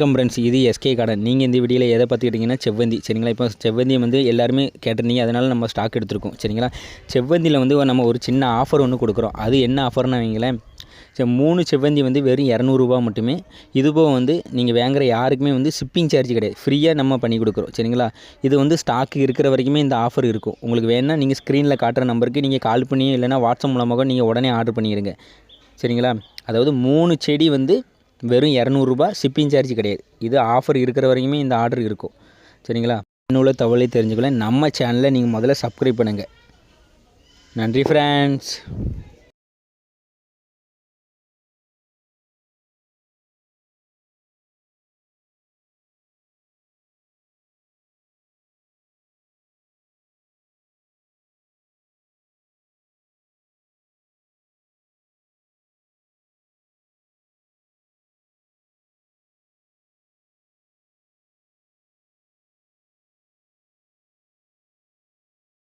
வணக்கம் ஃப்ரெண்ட்ஸ் இது SK garden நீங்கள் இந்த வீடியோவில் எதை பார்த்துக்கிட்டிங்கன்னா செவ்வந்தி. சரிங்களா? இப்போ செவ்வந்தியை வந்து எல்லாருமே கேட்டிருந்தீங்க. அதனால் நம்ம ஸ்டாக் எடுத்திருக்கோம். சரிங்களா? செவ்வந்தியில் வந்து நம்ம ஒரு சின்ன ஆஃபர் ஒன்று கொடுக்குறோம். அது என்ன ஆஃபர்னு வைங்களேன். சரி மூணு செவ்வந்தி வந்து வெறும் இரநூறுபா மட்டுமே. இதுபோக வந்து நீங்கள் வாங்குற யாருக்குமே வந்து ஷிப்பிங் சார்ஜ் கிடையாது. ஃப்ரீயாக நம்ம பண்ணி கொடுக்குறோம். சரிங்களா? இது வந்து ஸ்டாக் இருக்கிற வரைக்குமே இந்த ஆஃபர் இருக்கும். உங்களுக்கு வேணால் நீங்கள் ஸ்க்ரீனில் காட்டுற நம்பருக்கு நீங்கள் கால் பண்ணி இல்லைனா வாட்ஸ்அப் மூலமாக நீங்கள் உடனே ஆர்டர் பண்ணிடுங்க. சரிங்களா? அதாவது மூணு செடி வந்து வெறும் இரநூறுபா ஷிப்பிங் சார்ஜ் கிடையாது. இது ஆஃபர் இருக்கிற வரைக்குமே இந்த ஆர்டர் இருக்கும். சரிங்களா? இன்னுள்ள தகவலை தெரிஞ்சுக்கலாம் நம்ம சேனலை நீங்கள் முதல்ல சப்ஸ்கிரைப் பண்ணுங்கள் நன்றி ஃப்ரெண்ட்ஸ்